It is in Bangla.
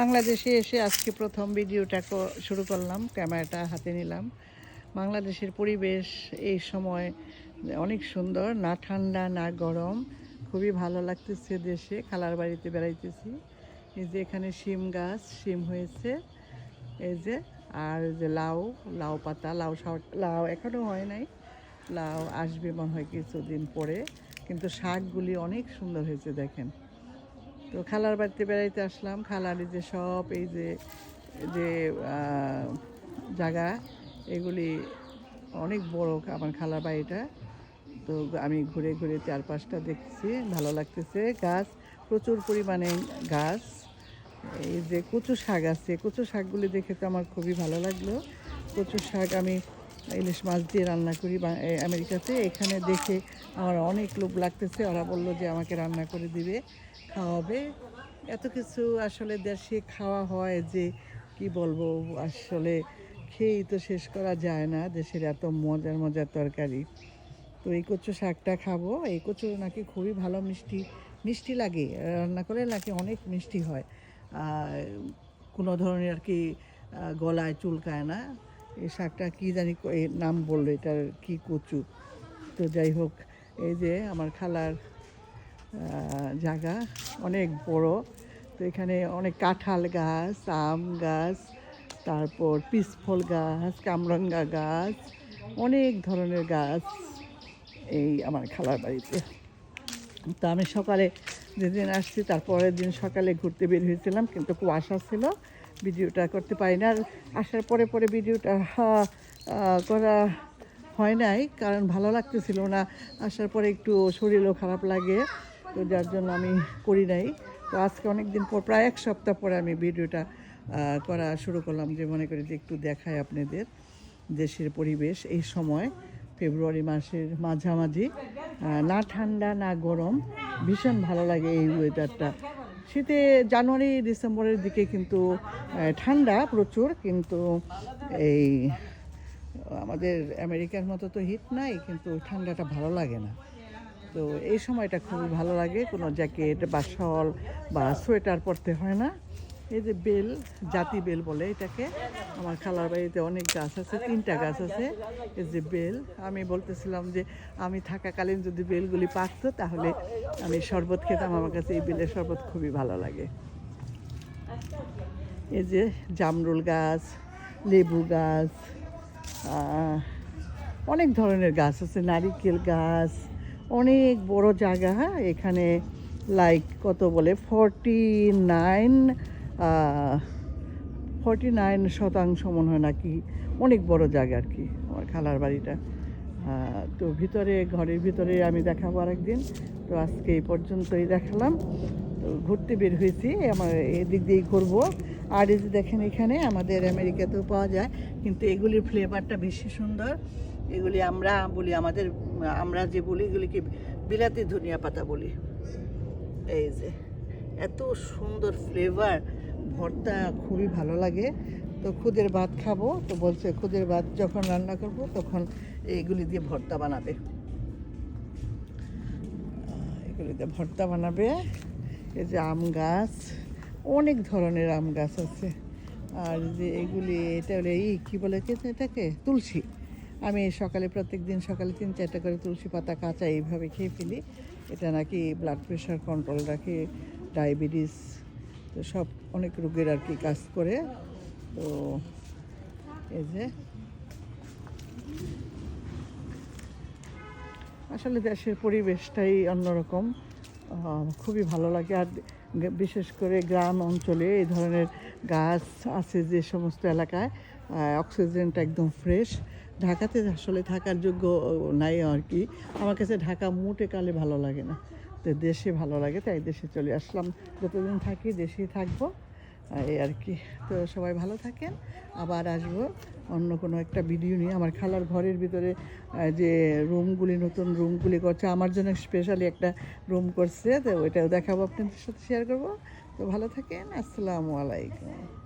বাংলাদেশে এসে আজকে প্রথম ভিডিওটা শুরু করলাম, ক্যামেরাটা হাতে নিলাম। বাংলাদেশের পরিবেশ এই সময় অনেক সুন্দর, না ঠান্ডা, না গরম। খুবই ভালো লাগতেছে দেশে, খালার বাড়িতে বেড়াইতেছি। এই যে এখানে শিম গাছ, শিম হয়েছে। এই যে, আর যে লাউ লাউ পাতা, লাউ লাউ এখনও হয় নাই। লাউ আসবে মনে হয় কিছুদিন পরে। কিন্তু শাকগুলি অনেক সুন্দর হয়েছে, দেখেন। তো খালার বাড়িতে বেড়াইতে আসলাম। খালার যে সব এই যে যে জায়গা, এগুলি অনেক বড় আমার খালার বাড়িটা। তো আমি ঘুরে ঘুরে চারপাশটা দেখছি, ভালো লাগতেছে। গাছ, প্রচুর পরিমাণে গাছ। এই যে কচু শাক আছে, কচু শাকগুলি দেখে তো আমার খুবই ভালো লাগল। কচু শাক আমি ইলিশ মাছ দিয়ে রান্না করি আমেরিকাতে। এখানে দেখে আমার অনেক লোভ লাগতেছে। ওরা বলল যে আমাকে রান্না করে দিবে, খাওয়াবে। এত কিছু আসলে দেশে খাওয়া হয় যে কি বলব, আসলে খেয়েই তো শেষ করা যায় না। দেশের এত মজার মজার তরকারি। তো এই কচু শাকটা খাব। এই কচু নাকি খুবই ভালো মিষ্টি মিষ্টি লাগে। রান্না করলে নাকি অনেক মিষ্টি হয়। কোনো ধরনের আর কি গলায় চুলকায় না। এই শাকটা কি জানি নাম বলল, এটার কি কচু। তো যাই হোক, এই যে আমার খালার জায়গা অনেক বড়। তো এখানে অনেক কাঁঠাল গাছ, আম গাছ, তারপর পিসফল গাছ, কামরাঙ্গা গাছ, অনেক ধরনের গাছ এই আমার খালার বাড়িতে। তো আমি সকালে যেদিন আসছি, তারপরের দিন সকালে ঘুরতে বের হয়েছিলাম, কিন্তু কুয়াশা ছিল। ভিডিওটা করতে পারি না। আর আসার পরে পরে ভিডিওটা করা হয় নাই, কারণ ভালো লাগতেছিল না। আসার পরে একটু শরীরও খারাপ লাগে, তো যার জন্য আমি করি নাই। তো আজকে অনেক দিন পর, প্রায় এক সপ্তাহ পরে আমি ভিডিওটা করা শুরু করলাম যে মনে করি যে একটু দেখায় আপনাদের দেশের পরিবেশ এই সময়, ফেব্রুয়ারি মাসের মাঝামাঝি। না ঠান্ডা, না গরম, ভীষণ ভালো লাগে এই ওয়েদারটা শীতে জানুয়ারি, ডিসেম্বরের দিকে কিন্তু ঠান্ডা প্রচুর, কিন্তু এই, আমাদের আমেরিকার মতো তো হিট নাই, কিন্তু ঠান্ডাটা ভালো লাগে না। তো এই সময়টা খুবই ভালো লাগে, কোনো জ্যাকেট বা শল বা সোয়েটার পরতে হয় না। এই যে বেল, জাতি বেল বলে এটাকে। আমার খালার বাড়িতে অনেক গাছ আছে, তিনটা গাছ আছে। এই যে বেল, আমি বলতেছিলাম যে আমি থাকাকালীন যদি বেলগুলি পাকতো, তাহলে আমি শরবত খেতাম। আমার কাছে এই বেলের শরবত খুবই ভালো লাগে। এই যে জামরুল গাছ, লেবু গাছ অনেক ধরনের গাছ আছে। নারিকেল গাছ, অনেক বড় জায়গা হ্যাঁ? এখানে লাইক কত বলে? ফর্টি নাইন ফর্টি নাইন শতাংশ মনে হয় নাকি অনেক বড় জায়গা আর কি, আমার খালার বাড়িটা। তো ভিতরে, ঘরের ভিতরে আমি দেখাবো আরেকদিন। তো আজকে এই পর্যন্তই দেখালাম। তো ঘুরতে বের হয়েছি, আমার এদিক দিয়েই ঘুরবো। আর এই যে দেখেন এখানে, আমাদের আমেরিকাতেও পাওয়া যায়, কিন্তু এগুলির ফ্লেভারটা বেশি সুন্দর। এগুলি আমরা বলি, আমাদের, আমরা যে বলি, এগুলিকে বিলাতি ধনিয়া পাতা বলি। এই যে, এত সুন্দর ফ্লেভার ভর্তা খুবই ভালো লাগে। তো খুদের ভাত খাব, তো বলছে খুদের ভাত যখন রান্না করব তখন এইগুলি দিয়ে ভর্তা বানাবে। এগুলি দিয়ে ভর্তা বানাবে। এই যে আম গাছ, অনেক ধরনের আম গাছ আছে। আর যে এগুলি, এটা হলে এই কী বলে এটাকে? তুলসী। আমি সকালে প্রত্যেক দিন সকালে তিন চারটা করে তুলসী পাতা কাঁচা এইভাবে খেয়ে ফেলি। এটা নাকি ব্লাড প্রেশার কন্ট্রোল রাখে ডায়াবেটিস তো সব অনেক রোগের আর কি কাজ করে। তো এই যে। আসলে দেশের পরিবেশটাই অন্যরকম। খুবই ভালো লাগে। আর বিশেষ করে গ্রাম অঞ্চলে এই ধরনের গাছ আছে যে সমস্ত এলাকায় অক্সিজেনটা একদম ফ্রেশ। ঢাকাতে আসলে থাকার যোগ্য নাই আর কি। আমার কাছে ঢাকা মোটে কালে ভালো লাগে না। তো দেশে ভালো লাগে, তাই দেশে চলে আসলাম। যতদিন থাকি দেশেই থাকব। এই আর কি। তো সবাই ভালো থাকেন। আবার আসব অন্য কোনো একটা ভিডিও নিয়ে। আমার খালার ঘরের ভিতরে যে রুমগুলি নতুন রুমগুলি করছে, আমার জন্য স্পেশালি একটা রুম করছে। তো ওইটাও দেখাবো আপনাদের সাথে শেয়ার করব। তো ভালো থাকেন। আসসালামু আলাইকুম।